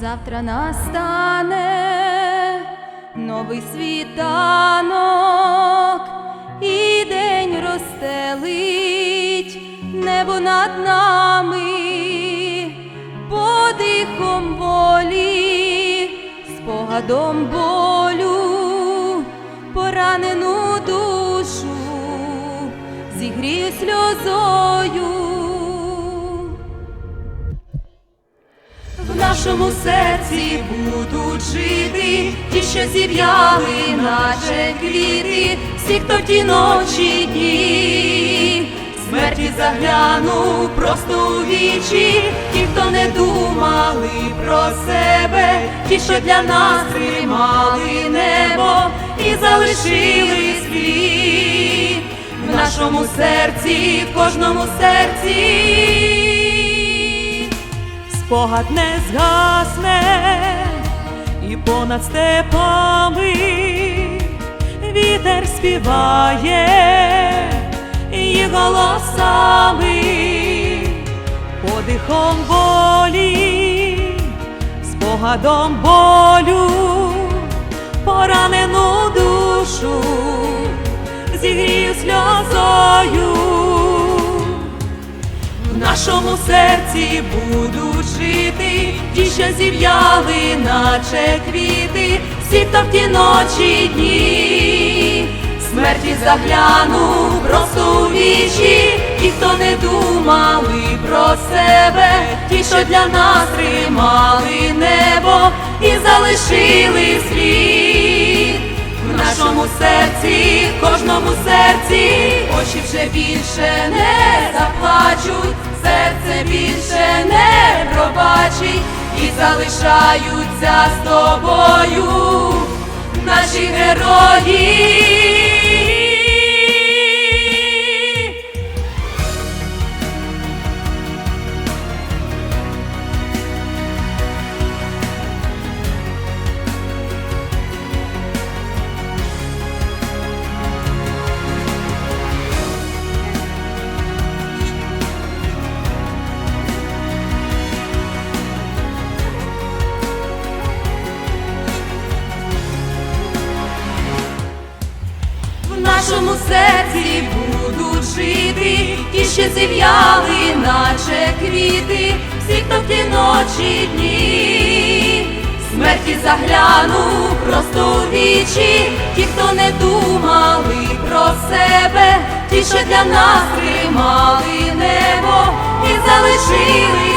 Завтра настане новий світанок, і день розстелить небо над нами, подихом волі, спогадом болю, поранену душу, зігрію сльозою. Нашому серці будуть жити. Ті, що зів'яли, наче квіти, всі, хто в ті ночі дні, смерті заглянув просто у вічі, ті, хто не думали про себе, ті, що для нас тримали небо і залишили слід в нашому серці, в кожному серці спогад не згасне, і понад степами вітер співає її голосами, подихом волі, спогадом болю, поранену душу, зігрію сльозою. Нашому серці будуть жити. Ті, що зів'яли, наче квіти, всі, хто в ті ночі дні, смерті заглянув просто у вічі, ті, хто не думали про себе, ті, що для нас тримали небо і залишили слід. В нашому серці, кожному серці, очі вже більше не заплачуть, серце більше не пробачить і залишаються з тобою наші герої. Серці будуть жити ті, що зів'яли, наче квіти, всі, хто в ті ночі дні, смерті заглянув просто у вічі, ті, хто не думали про себе, ті, що для нас тримали небо і залишили